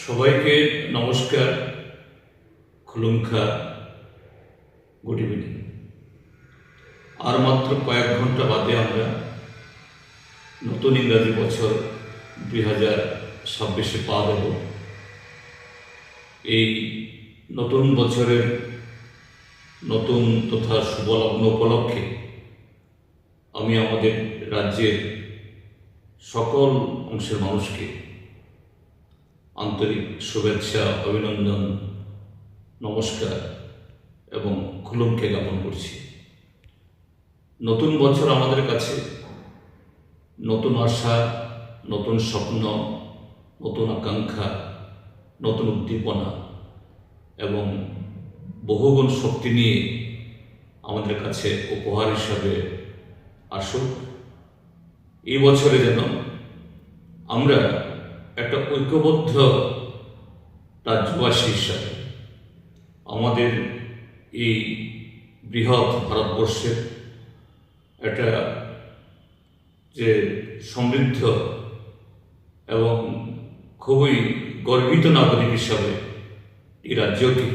সবাইকে নমস্কার, খুলুমখা, good evening. আর মাত্র কয়েক ঘণ্টা বাদে আমরা নতুন ইংরাজি বছর দুই হাজার ছাব্বিশে পা দেব। এই নতুন বছরের নতুন তথা শুভলগ্ন উপলক্ষে আমি আমাদের রাজ্যের সকল অংশের মানুষকে আন্তরিক শুভেচ্ছা, অভিনন্দন, নমস্কার এবং খুলুমকে জ্ঞাপন করছি। নতুন বছর আমাদের কাছে, নতুন আশা, নতুন স্বপ্ন, নতুন আকাঙ্ক্ষা, নতুন উদ্দীপনা এবং বহুগুণ শক্তি নিয়ে আমাদের কাছে উপহার হিসাবে আসুক এই বছরে যেন আমরা একটা ঐক্যবদ্ধ রাজ্যবাসী হিসাবে আমাদের এই বৃহৎ ভারতবর্ষের একটা যে সমৃদ্ধ এবং খুবই গর্বিত নাগরিক হিসাবে এই রাজ্যটি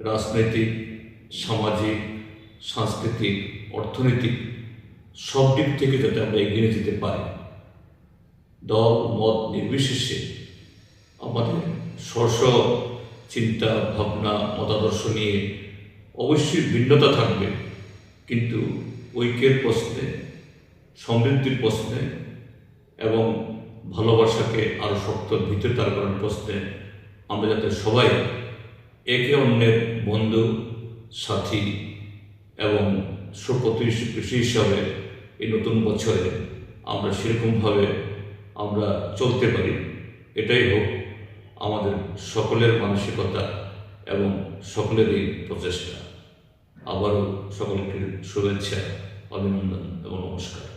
রাজনৈতিক, সামাজিক, সাংস্কৃতিক, অর্থনৈতিক সব দিক থেকে যাতে আমরা এগিয়ে যেতে পারি। দল, মত নির্বিশেষে আমাদের স্বস্ব চিন্তা, ভাবনা, মতাদর্শ নিয়ে অবশ্যই ভিন্নতা থাকবে। কিন্তু ঐক্যের প্রশ্নে, সমৃদ্ধির প্রশ্নে এবং ভালোবাসাকে আরও শক্ত ভিতরে তার করার প্রশ্নে আমরা যাতে সবাই একে অন্যের বন্ধু, সাথী এবং সুপ্রতিবেশী হিসাবে এই নতুন বছরে আমরা সেরকমভাবে আমরা চলতে পারি। এটাই হোক আমাদের সকলের মানসিকতা এবং সকলেরই প্রচেষ্টা। আবারও সকলকে শুভেচ্ছা, অভিনন্দন এবং নমস্কার।